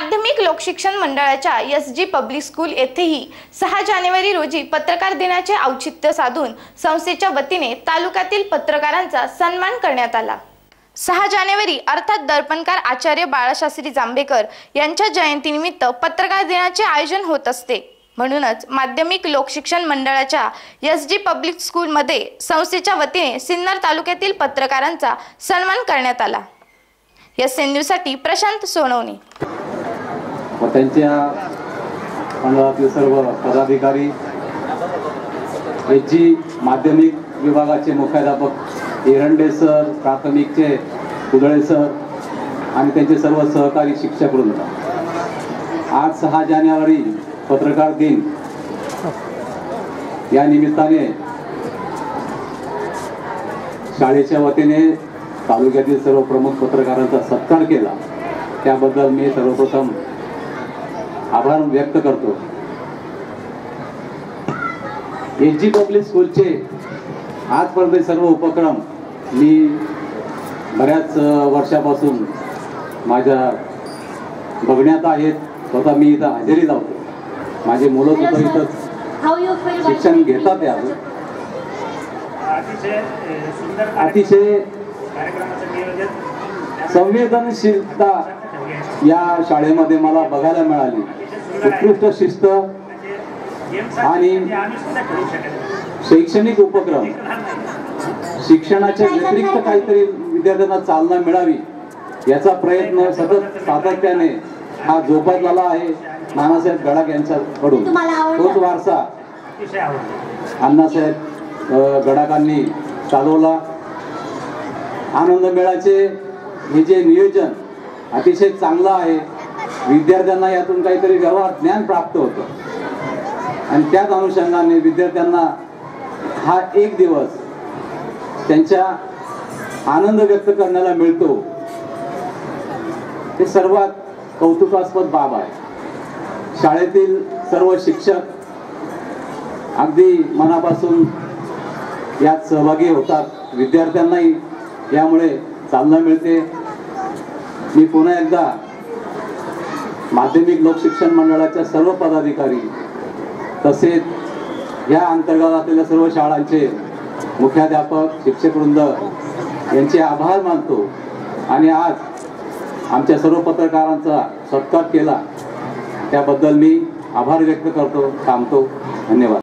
माध्यमिक लोकशिक्षण मंडळाच्या S G public school येथेही सहा जानेवारी रोजी पत्रकार दिनाचे औचित्य साधून संस्थेच्या वतीने तालुक्यातील पत्रकारांचा सन्मान करण्यात आला. सहा जानेवारी अर्थात दर्पणकार आचार्य बाळाशास्त्री जांभेकर यांच्या जयंतीनिमित्त पत्रकार दिनाचे आयोजन होत असते. म्हणूनच माध्यमिक लोकशिक्षण मंडळाच्या एस जी पब्लिक स्कूलमध्ये संस्थेच्या वतीने सिन्नर तालुक्यातील पत्रकारांचा सन्मान करण्यात आला. या सेन्यूसाठी प्रशांत सोनवणे. त्यांच्या मंडळातील सर्व पदाधिकारी एच जी माध्यमिक विभागाचे मुख्याध्यापक एरंडे सर प्राथमिकचे कुदळे सर आणि त्यांचे सर्व सहकारी शिक्षक वृंद. आज सहा जानेवारी पत्रकार दिन. या निमित्ताने शाळेच्या वतीने तालुक्यातील सर्व प्रमुख पत्रकारांचा सत्कार केला. त्याबद्दल मी सर्वप्रथम आभार व्यक्त करतो एच जी पब्लिक स्कूलचे आजपर्यंत सर्व उपक्रम मी बऱ्याच वर्षापासून माझ्या बघण्यात आहेत स्वतः मी इथं हजेरी लावतो माझे मुलं सुद्धा इथं How you feel? while शिक्षण? घेतात अजून अतिशय अ, सुंदर अतिशय कार्यक्रमाचं नियोजन संवेदनशीलता या शाळेमध्ये मला बघायला मिळाली. उत्कृष्ट शिस्त आणि शैक्षणिक उपक्रम. शिक्षणाच्या व्यतिरिक्त काहीतरी विद्यार्थ्यांना चालना मिळावी याचा प्रयत्न सतत सातत्याने हा जोपासलेला आहे नानासाहेब गडाख यांच्याकडून? तोच वारसा अण्णासाहेब गडाखांनी चालवला. आनंद मेळाचे हे जे नियोजन अतिशय चांगलं आहे. विद्यार्थ्यांना यातून काहीतरी व्यवहार ज्ञान प्राप्त होतं. आणि त्याच अनुषंगाने विद्यार्थ्यांना हा एक दिवस त्यांच्या आनंद व्यक्त करण्याला मिळतो. हे सर्वात कौतुकास्पद बाब आहे. शाळेतील सर्व शिक्षक अगदी मनापासून यात सहभागी होतात. विद्यार्थ्यांनाही यामुळे चालना मिळते. मी पुन्हा एकदा माध्यमिक लोकशिक्षण मंडळाच्या सर्व पदाधिकारी तसेच या अंतर्गत असलेल्या सर्व शाळांचे मुख्याध्यापक शिक्षकवृंद यांचे आभार मानतो आणि आज आमच्या सर्व पत्रकारांचा सत्कार केला त्याबद्दल मी आभार व्यक्त करतो थांबतो. धन्यवाद.